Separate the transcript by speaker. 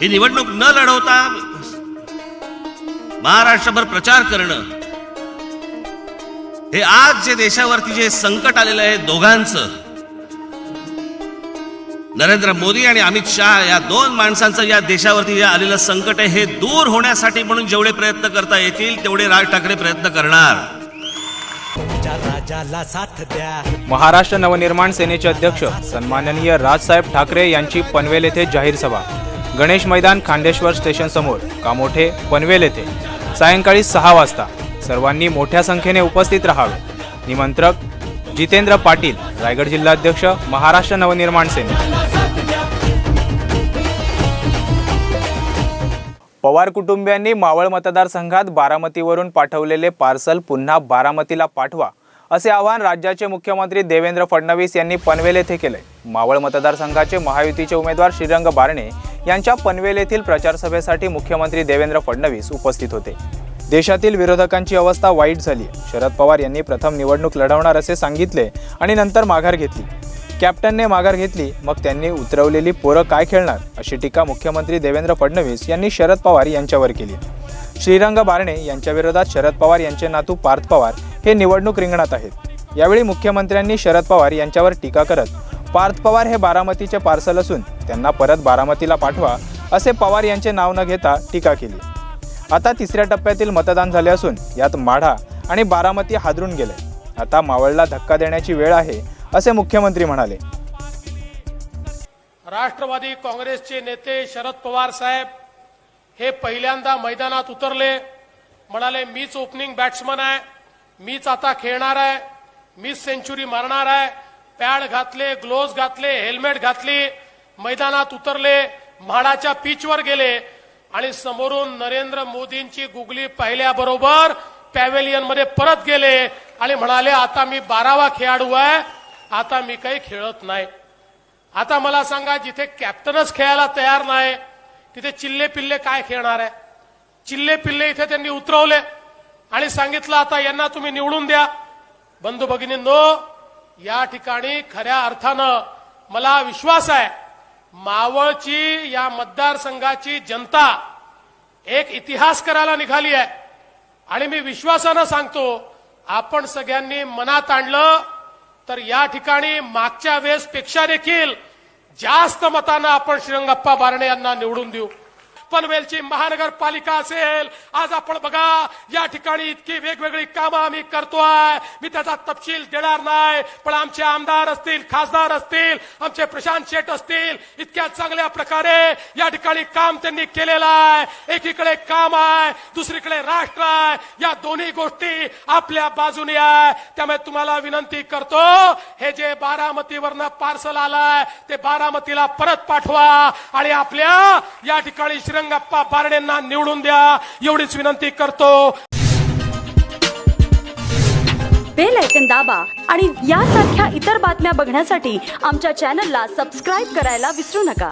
Speaker 1: ही निवडणूक न लढवता महाराष्ट्रभर प्रचार करणं हे आज जे देशावरती जे संकट आलेलं आहे दोघांचं नरेंद्र मोदी आणि अमित शहा या दोन माणसांचं या देशावरती जे आलेलं संकट आहे हे दूर होण्यासाठी म्हणून जेवढे प्रयत्न करता येतील तेवढे राज ठाकरे प्रयत्न करणार.
Speaker 2: महाराष्ट्र नवनिर्माण सेनेचे अध्यक्ष सन्माननीय राजसाहेब ठाकरे यांची पनवेल येथे जाहीर सभा. गणेश मैदान खांडेश्वर स्टेशन समोर कामोठे पनवेल येथे सायंकाळी सहा वाजता सर्वांनी मोठ्या संख्येने उपस्थित राहावे. निमंत्रक जितेंद्र पाटील रायगड जिल्हाध्यक्ष महाराष्ट्र नवनिर्माण सेने. पवार कुटुंबियांनी मावळ मतदारसंघात बारामतीवरून पाठवलेले पार्सल पुन्हा बारामतीला पाठवा असे आवाहन राज्याचे मुख्यमंत्री देवेंद्र फडणवीस यांनी पनवेल येथे केले. मावळ मतदारसंघाचे महायुतीचे उमेदवार श्रीरंग बारणे यांच्या पनवेल येथील प्रचारसभेसाठी मुख्यमंत्री देवेंद्र फडणवीस उपस्थित होते. देशातील विरोधकांची अवस्था वाईट झाली. शरद पवार यांनी प्रथम निवडणूक लढवणार असे सांगितले आणि नंतर माघार घेतली. कॅप्टनने माघार घेतली मग त्यांनी उतरवलेली पोरं काय खेळणार अशी टीका मुख्यमंत्री देवेंद्र फडणवीस यांनी शरद पवार यांच्यावर केली. श्रीरंग बारणे यांच्याविरोधात शरद पवार यांचे नातू पार्थ पवार हे निवडणूक रिंगणात आहेत. यावेळी मुख्यमंत्र्यांनी शरद पवार यांच्यावर टीका करत पार्थ पवार हे बारामतीचे पार्सल असून त्यांना परत बारामतीला पाठवा असे पवार यांचे नाव न घेता टीका केली. आता तिसऱ्या टप्प्यातील मतदान झाले असून यात माढा आणि बारामती हादरून गेले. आता मावळला धक्का देण्याची वेळ आहे असे मुख्यमंत्री म्हणाले.
Speaker 3: राष्ट्रवादी काँग्रेसचे नेते शरद पवार साहेब हे पहिल्यांदा मैदानात उतरले. म्हणाले मीच ओपनिंग बॅट्समन आहे. मीच आता खेळणार आहे. मीच सेंचुरी मारणार आहे. पॅड घातले ग्लोव्ज घातले हेल्मेट घातली मैदानात उतरले म्हाडाच्या पिचवर गेले आणि समोरून नरेंद्र मोदींची गुगली पाहिल्याबरोबर पॅव्हेलियनमध्ये परत गेले आणि म्हणाले आता मी बारावा खेळाडू आहे आता मी काही खेळत नाही. आता मला सांगा जिथे कॅप्टनच खेळायला तयार नाही तिथे चिल्ले पिल्ले काय खेळणार आहे? चिल्ले पिल्ले इथे त्यांनी उतरवले आणि सांगितलं आता यांना तुम्ही निवडून द्या. बंधू भगिनींनो या ठिकाणी खऱ्या अर्थानं मला विश्वास आहे मावळची या मतदारसंघाची जनता एक इतिहास करायला निघाली आहे. आणि मी विश्वासानं सांगतो आपण सगळ्यांनी मनात आणलं तर या ठिकाणी मागच्या वेळेस पेक्षा देखील जास्त मतानं आपण श्रीरंगप्पा बारणे यांना निवडून देऊ. पनवेलची महानगरपालिका असेल आज आपण बघा या ठिकाणी इतकी वेगवेगळी कामं आम्ही करतोय. मी त्याचा तपशील देणार नाही पण आमचे आमदार असतील खासदार असतील आमचे प्रशांत शेठ असतील इतक्या चांगल्या प्रकारे या ठिकाणी काम त्यांनी केलेलं आहे. एकीकडे काम आहे दुसरीकडे राष्ट्र आहे. या दोन्ही गोष्टी आपल्या बाजूने आहे. त्यामुळे तुम्हाला विनंती करतो हे जे बारामतीवरनं पार्सल आलाय ते बारामतीला परत पाठवा आणि आपल्या या ठिकाणी रंगप्पा बारडेंना निवडून द्या. एवढीच विनंती करतो.
Speaker 4: बेल ऐकन दाबा आणि यासारख्या इतर बातम्या बघण्यासाठी आमच्या चॅनलला सबस्क्राईब करायला विसरू नका.